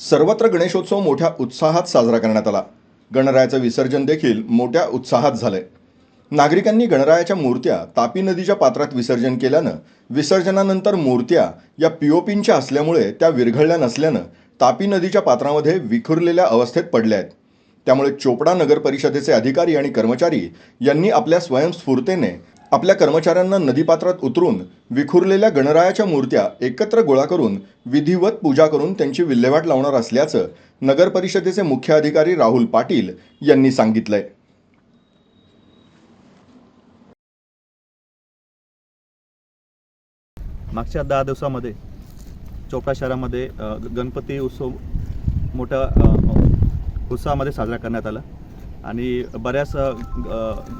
सर्वत्र गणेशोत्सव मोठ्या उत्साहात साजरा करण्यात आला. गणरायाचं विसर्जन देखील मोठ्या उत्साहात झालंय. नागरिकांनी गणरायाच्या मूर्त्या तापी नदीच्या पात्रात विसर्जन केल्यानं विसर्जनानंतर मूर्त्या या पीओपींच्या असल्यामुळे त्या विरघळल्या नसल्यानं तापी नदीच्या पात्रामध्ये विखुरलेल्या अवस्थेत पडल्या आहेत. त्यामुळे चोपडा नगर परिषदेचे अधिकारी आणि कर्मचारी यांनी आपल्या स्वयंस्फूर्तेने आपल्या कर्मचाऱ्यांना नदीपात्रात उतरून विखुरलेल्या गणरायाच्या मूर्त्या एकत्र गोळा करून विधिवत पूजा करून त्यांची विल्हेवाट लावणार असल्याचं नगर परिषदेचे मुख्य अधिकारी राहुल पाटील यांनी सांगितलंय. मागच्या दहा दिवसामध्ये चोपडा शहरामध्ये गणपती उत्सव मोठ्या उत्सवामध्ये उत्साहामध्ये साजरा करण्यात आला. आणि बऱ्याच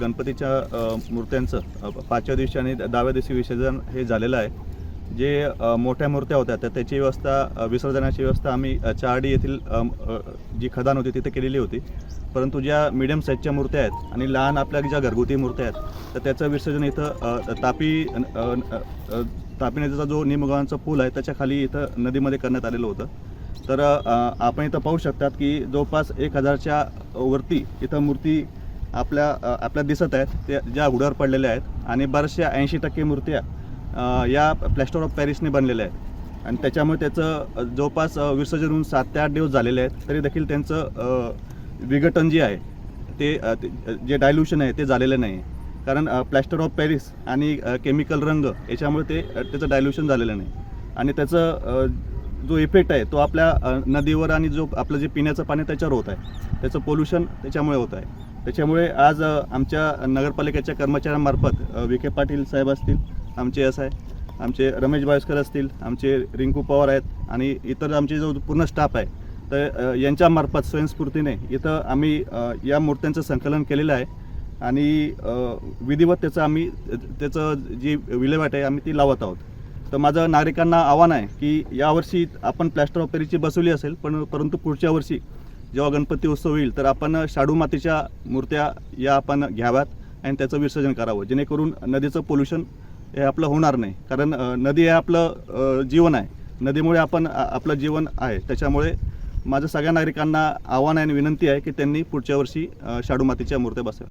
गणपतीच्या मूर्त्यांचं पाचव्या दिवशी आणि दहाव्या दिवशी विसर्जन हे झालेलं आहे. जे मोठ्या मूर्त्या होत्या तर त्याची व्यवस्था विसर्जनाची व्यवस्था आम्ही चारडी येथील जी खदान होती तिथे केलेली होती. परंतु ज्या मिडियम साईजच्या मूर्त्या आहेत आणि लहान आपल्या ज्या घरगुती मूर्त्या आहेत तर त्याचं विसर्जन इथं तापी तापी नदीचा जो निमगावांचा पूल आहे त्याच्याखाली इथं नदीमध्ये करण्यात आलेलं होतं. तर आपण इथं पाहू शकतात की जवळपास एक हजारच्या वरती इथं मूर्ती आपल्या आपल्या दिसत आहेत. त्या ज्या उघड्यावर पडलेल्या आहेत. आणि बऱ्याचशा ऐंशी टक्के मूर्त्या या प्लॅस्टर ऑफ पॅरिसने बनलेल्या आहेत. आणि त्याच्यामुळे त्याचं जवळपास विसर्जन होऊन सात ते आठ दिवस झालेले आहेत. तरी देखील त्यांचं विघटन जे आहे ते ते- जे डायल्युशन आहे ते झालेलं नाही कारण प्लॅस्टर ऑफ पॅरिस आणि केमिकल रंग याच्यामुळे ते त्याचं डायल्युशन झालेलं नाही. आणि त्याचं जो इफेक्ट आहे तो आपल्या नदीवर आणि जो आपलं जे पिण्याचं पाणी त्याच्यावर होत आहे. त्याचं पोल्युशन त्याच्यामुळे होत आहे. त्याच्यामुळे आज आमच्या नगरपालिकेच्या कर्मचाऱ्यांमार्फत विखे पाटील साहेब असतील आमचे एस आहे आमचे रमेश बायस्कर असतील आमचे रिंकू पवार आहेत आणि इतर आमचे जो पूर्ण स्टाफ आहे तर यांच्यामार्फत स्वयंस्फूर्तीने इथं आम्ही या मूर्त्यांचं संकलन केलेलं आहे आणि विधिवत त्याचं आम्ही त्याचं जी विल्हेवाट आहे आम्ही ती लावत आहोत. तर माझं नागरिकांना आव्हान आहे की यावर्षी आपण प्लॅस्टर ऑफ पॅरिसची बसवली असेल पण परंतु पुढच्या वर्षी जेव्हा गणपती उत्सव होईल तर आपण शाडू मातीच्या मूर्त्या या आपण घ्याव्यात आणि त्याचं विसर्जन करावं. जेणेकरून नदीचं पोल्युशन हे आपलं होणार नाही. कारण नदी हे आपलं जीवन आहे. नदीमुळे आपण आपलं जीवन आहे. त्याच्यामुळे माझं सगळ्या नागरिकांना आव्हान आहे आणि विनंती आहे की त्यांनी पुढच्या वर्षी शाडू मातीच्या मूर्त्या बसव्या